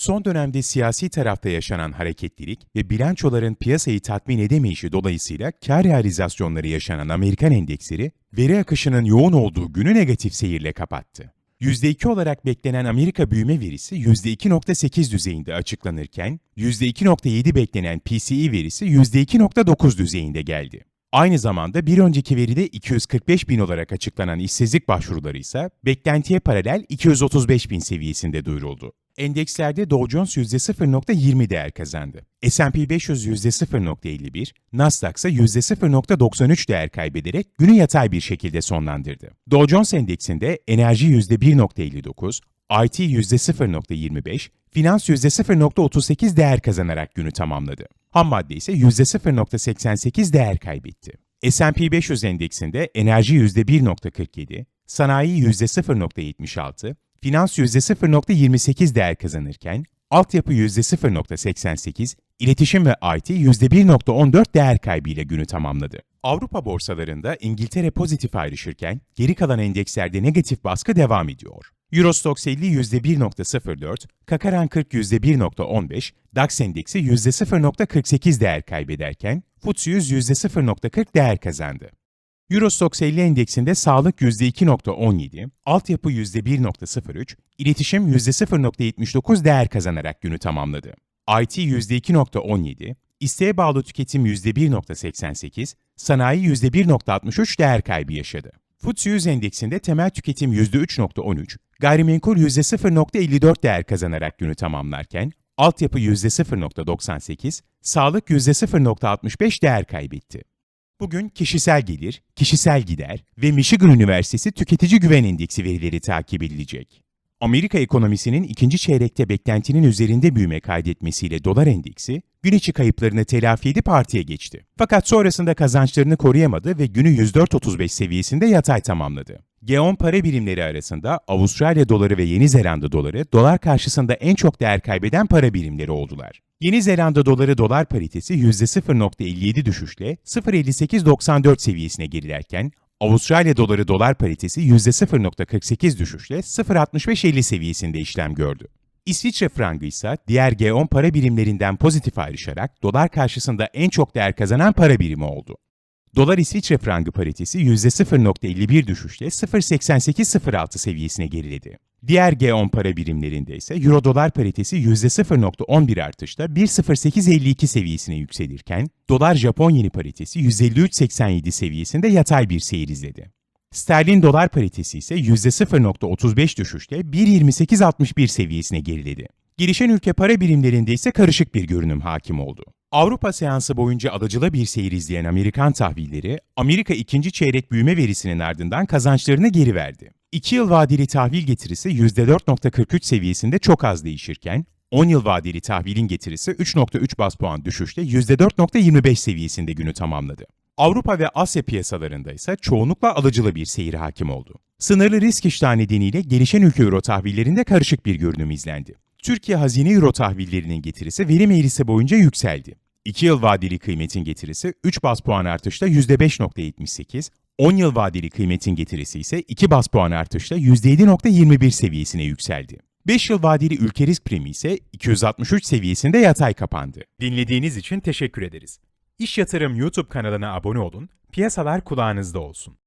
Son dönemde siyasi tarafta yaşanan hareketlilik ve bilançoların piyasayı tatmin edemeyişi dolayısıyla kar realizasyonları yaşanan Amerikan endeksleri, veri akışının yoğun olduğu günü negatif seyirle kapattı. %2 olarak beklenen Amerika büyüme verisi %2.8 düzeyinde açıklanırken, %2.7 beklenen PCE verisi %2.9 düzeyinde geldi. Aynı zamanda bir önceki veride 245 bin olarak açıklanan işsizlik başvuruları ise beklentiye paralel 235 bin seviyesinde duyuruldu. Endekslerde Dow Jones %0.20 değer kazandı. S&P 500 %0.51, Nasdaq ise %0.93 değer kaybederek günü yatay bir şekilde sonlandırdı. Dow Jones Endeksinde enerji %1.59, IT %0.25, finans %0.38 değer kazanarak günü tamamladı. Ham madde ise %0.88 değer kaybetti. S&P 500 endeksinde enerji %1.47, sanayi %0.76, finans %0.28 değer kazanırken, altyapı %0.88, iletişim ve IT %1.14 değer kaybıyla günü tamamladı. Avrupa borsalarında İngiltere pozitif ayrışırken, geri kalan endekslerde negatif baskı devam ediyor. Eurostoxx 50 %1.04, Kakaran 40 %1.15, DAX endeksi %0.48 değer kaybederken, FTSE 100 %0.40 değer kazandı. Eurostoxx 50 endeksinde sağlık %2.17, altyapı %1.03, iletişim %0.79 değer kazanarak günü tamamladı. IT %2.17, isteğe bağlı tüketim %1.88, sanayi %1.63 değer kaybı yaşadı. FTSE 100 endeksinde temel tüketim %3.13, gayrimenkul %0.54 değer kazanarak günü tamamlarken, altyapı %0.98, sağlık %0.65 değer kaybetti. Bugün kişisel gelir, kişisel gider ve Michigan Üniversitesi Tüketici Güven Endeksi verileri takip edilecek. Amerika ekonomisinin ikinci çeyrekte beklentinin üzerinde büyüme kaydetmesiyle dolar endeksi, gün içi kayıplarını telafi edip artıya geçti. Fakat sonrasında kazançlarını koruyamadı ve günü 104.35 seviyesinde yatay tamamladı. G10 para birimleri arasında Avustralya doları ve Yeni Zelanda doları dolar karşısında en çok değer kaybeden para birimleri oldular. Yeni Zelanda doları dolar paritesi %0.57 düşüşle 0.5894 seviyesine gerilerken Avustralya doları dolar paritesi %0.48 düşüşle 0.6550 seviyesinde işlem gördü. İsviçre frangı ise diğer G10 para birimlerinden pozitif ayrışarak dolar karşısında en çok değer kazanan para birimi oldu. Dolar İsviçre frangı paritesi %0.51 düşüşle 0.8806 seviyesine geriledi. Diğer G10 para birimlerinde ise Euro dolar paritesi %0.11 artışla 1.0852 seviyesine yükselirken, dolar Japon yeni paritesi 153.87 seviyesinde yatay bir seyir izledi. Sterlin dolar paritesi ise %0.35 düşüşle 1.2861 seviyesine geriledi. Gelişen ülke para birimlerinde ise karışık bir görünüm hakim oldu. Avrupa seansı boyunca alıcılı bir seyir izleyen Amerikan tahvilleri, Amerika ikinci çeyrek büyüme verisinin ardından kazançlarını geri verdi. 2 yıl vadeli tahvil getirisi %4.43 seviyesinde çok az değişirken, 10 yıl vadeli tahvilin getirisi 3.3 bas puan düşüşle %4.25 seviyesinde günü tamamladı. Avrupa ve Asya piyasalarında ise çoğunlukla alıcılı bir seyir hakim oldu. Sınırlı risk iştahı nedeniyle gelişen ülke euro tahvillerinde karışık bir görünüm izlendi. Türkiye hazine euro tahvillerinin getirisi verim eğrisi boyunca yükseldi. 2 yıl vadeli kıymetin getirisi 3 bas puan artışla %5.78, 10 yıl vadeli kıymetin getirisi ise 2 bas puan artışla %7.21 seviyesine yükseldi. 5 yıl vadeli ülke risk primi ise 263 seviyesinde yatay kapandı. Dinlediğiniz için teşekkür ederiz. İş Yatırım YouTube kanalına abone olun, piyasalar kulağınızda olsun.